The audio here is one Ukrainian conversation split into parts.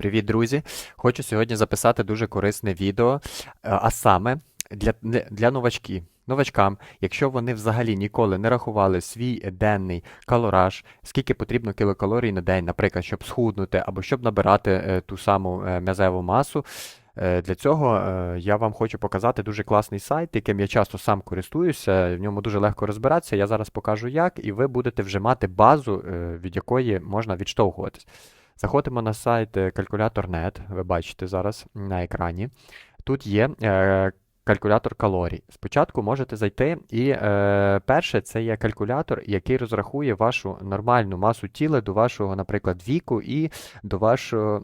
Привіт, друзі! Хочу сьогодні записати дуже корисне відео, е, а саме для, для новачків. Новачкам, якщо вони взагалі ніколи не рахували свій денний калораж, скільки потрібно кілокалорій на день, наприклад, щоб схуднути або щоб набирати е, ту саму е, м'язеву масу. Для цього я вам хочу показати дуже класний сайт, яким я часто сам користуюся. В ньому дуже легко розбиратися. Я зараз покажу як, і ви будете вже мати базу, від якої можна відштовхуватись. Заходимо на сайт е, Calculator.net, ви бачите зараз на екрані. Тут є е, калькулятор калорій. Спочатку можете зайти, і е, перше це є калькулятор, який розрахує вашу нормальну масу тіла до вашого, наприклад, віку і до вашого,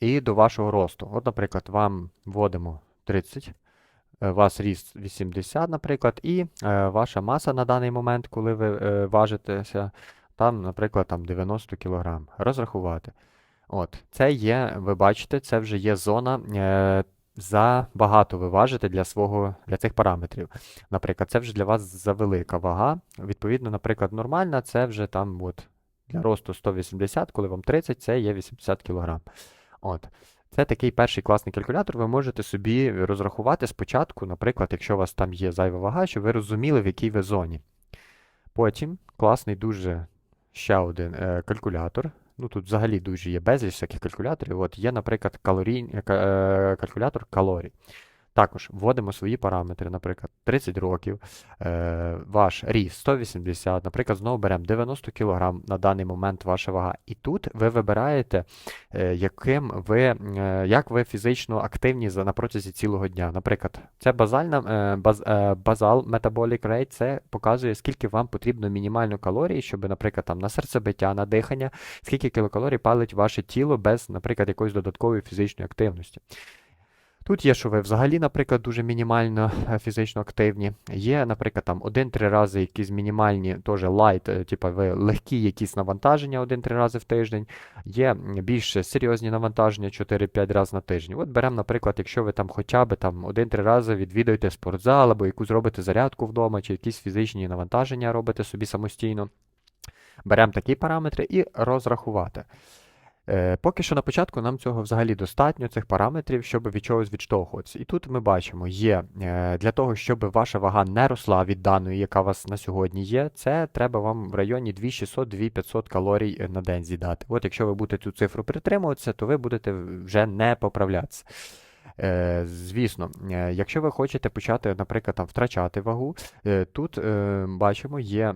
і до вашого росту. От, наприклад, вам вводимо 30. е, вас ріст 80, наприклад, і е, ваша маса на даний момент, коли ви е, важитеся, там, наприклад, там 90 кг. Розрахувати. От, це є, ви бачите, це вже є зона. Е, Забагато ви важите для свого, для цих параметрів. Наприклад, це вже для вас завелика вага. Відповідно, наприклад, нормальна, це вже там от, для росту 180, коли вам 30, це є 80 кг. От. Це такий перший класний калькулятор. Ви можете собі розрахувати спочатку, наприклад, якщо у вас там є зайва вага, щоб ви розуміли, в якій ви зоні. Потім класний дуже ще один е, калькулятор. Ну, тут взагалі дуже є безліч всяких калькуляторів. От є, наприклад, калорій, е, ка- калькулятор калорій. Також вводимо свої параметри, наприклад, 30 років, е, ваш ріст 180, наприклад, знову беремо 90 кг на даний момент ваша вага. І тут ви вибираєте, е, яким ви, е, як ви фізично активні за, на протязі цілого дня. Наприклад, це базальна, е, баз, е, базал Metabolic Rate, це показує, скільки вам потрібно мінімально калорій, щоб, наприклад, там, на серцебиття, на дихання, скільки кілокалорій палить ваше тіло без, наприклад, якоїсь додаткової фізичної активності. Тут є, що ви взагалі, наприклад, дуже мінімально е, фізично активні. Є, наприклад, там 1-3 рази якісь мінімальні, теж лайт, типу ви легкі якісь навантаження 1-3 рази в тиждень. Є більш серйозні навантаження 4-5 разів на тиждень. От беремо, наприклад, якщо ви там хоча б там 1-3 рази відвідуєте спортзал або якусь робите зарядку вдома, чи якісь фізичні навантаження робите собі самостійно. Беремо такі параметри і розрахувати. Е, Поки що на початку нам цього взагалі достатньо, цих параметрів, щоб від чогось відштовхуватися. І тут ми бачимо, є е, для того, щоб ваша вага не росла від даної, яка у вас на сьогодні є, це треба вам в районі 2600-2500 калорій е, на день з'їдати. От якщо ви будете цю цифру притримуватися, то ви будете вже не поправлятися. Е, звісно, е, якщо ви хочете почати, наприклад, там, втрачати вагу, е, тут бачимо, є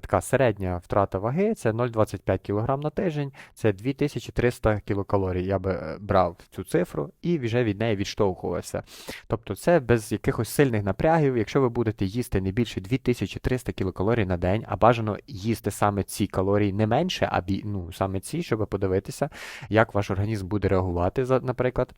така середня втрата ваги, це 0,25 кг на тиждень, це 2300 кілокалорій. Я би брав цю цифру і вже від неї відштовхувався. Тобто це без якихось сильних напрягів, якщо ви будете їсти не більше 2300 кілокалорій на день, а бажано їсти саме ці калорії не менше, а ну, саме ці, щоб подивитися, як ваш організм буде реагувати, наприклад.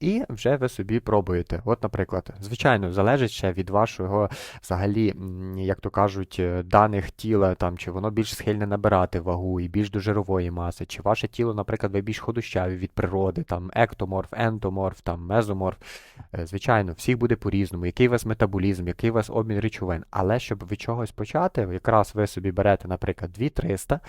І вже ви собі пробуєте. От, наприклад, звичайно, залежить ще від вашого, взагалі, як то кажуть, е, даних тіла, там, чи воно більш схильне набирати вагу і більш до жирової маси, чи ваше тіло, наприклад, ви більш ходущаві від природи, там ектоморф, ентоморф, там мезоморф. Е, Звичайно, всіх буде по-різному, який у вас метаболізм, який у вас обмін речовин. Але щоб від чогось почати, якраз ви собі берете, наприклад, 2300,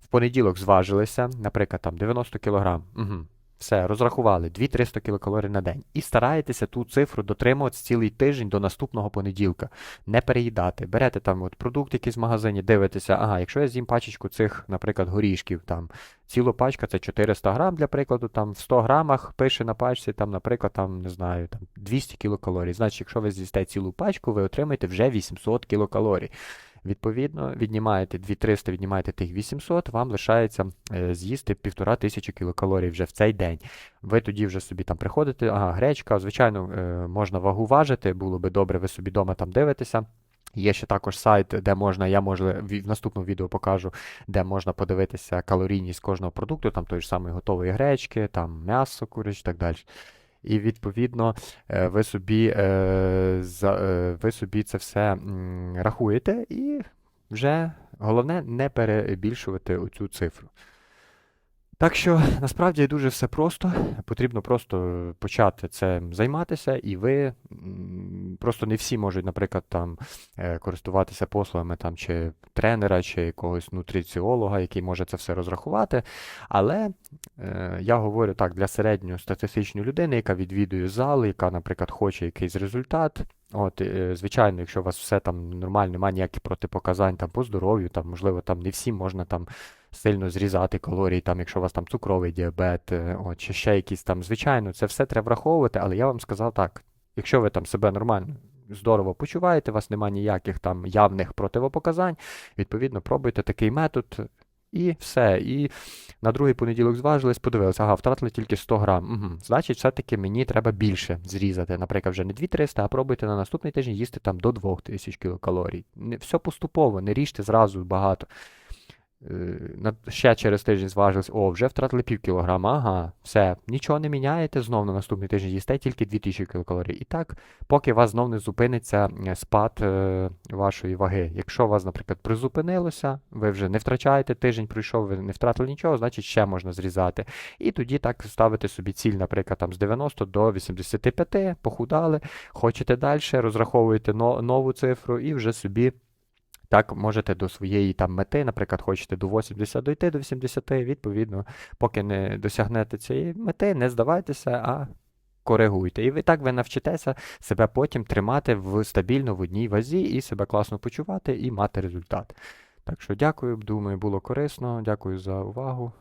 в понеділок зважилися, наприклад, там 90 кг. Угу. Все, розрахували 2-300 кілокалорій на день. І стараєтеся ту цифру дотримуватися цілий тиждень до наступного понеділка. Не переїдати. Берете там от продукт якийсь в магазині, дивитеся, ага, якщо я з'їм пачечку цих, наприклад, горішків, там ціла пачка це 400 грам, для прикладу, там в 100 грамах пише на пачці, там, наприклад, там, не знаю, там 200 кілокалорій. Значить, якщо ви з'їсте цілу пачку, ви отримаєте вже 800 кілокалорій. Відповідно, віднімаєте 2300, віднімаєте тих 800, вам лишається е, з'їсти 1500 кілокалорій вже в цей день. Ви тоді вже собі там приходите, ага, гречка, звичайно, е, можна вагу важити, було би добре, ви собі вдома там дивитеся. Є ще також сайт, де можна, я може в наступному відео покажу, де можна подивитися калорійність кожного продукту, там той ж самої готової гречки, там м'ясо, куряче і так далі. І відповідно е, ви собі, е, е, ви собі це все рахуєте і вже головне не перебільшувати оцю цифру. Так що насправді дуже все просто. Потрібно просто почати цим займатися, і ви просто не всі можуть, наприклад, там е, користуватися послугами там чи тренера, чи якогось нутриціолога, який може це все розрахувати. Але е, я говорю так для середньостатистичної людини, яка відвідує зали, яка, наприклад, хоче якийсь результат. От, е, звичайно, якщо у вас все там нормально, немає ніяких протипоказань там по здоров'ю, там можливо там не всім можна там сильно зрізати калорії, там, якщо у вас там цукровий діабет, е, от, чи ще якісь там, звичайно, це все треба враховувати, але я вам сказав так, якщо ви там себе нормально, здорово почуваєте, у вас немає ніяких там явних противопоказань, відповідно, пробуйте такий метод. І все. І на другий понеділок зважились, подивилися, ага, втратили тільки 100 грам. Угу. Значить, все-таки мені треба більше зрізати. Наприклад, вже не 2300, а пробуйте на наступний тиждень їсти там до 2000 кілокалорій. Все поступово, не ріжте зразу багато. Е, Ще через тиждень зважились, о, вже втратили пів кілограма, ага, все, нічого не міняєте, знов на наступний тиждень їсте тільки 2000 кілокалорій. І так, поки вас знов не зупиниться е, спад е, вашої ваги. Якщо вас, наприклад, призупинилося, ви вже не втрачаєте, тиждень пройшов, ви не втратили нічого, значить ще можна зрізати. І тоді так ставити собі ціль, наприклад, там з 90 до 85, похудали, хочете далі, розраховуєте но- нову цифру і вже собі. Так, можете до своєї там мети, наприклад, хочете до 80 дойти до 80, відповідно, поки не досягнете цієї мети, не здавайтеся, а коригуйте. І ви так ви навчитеся себе потім тримати в стабільно в одній вазі і себе класно почувати і мати результат. Так що дякую, думаю, було корисно. Дякую за увагу.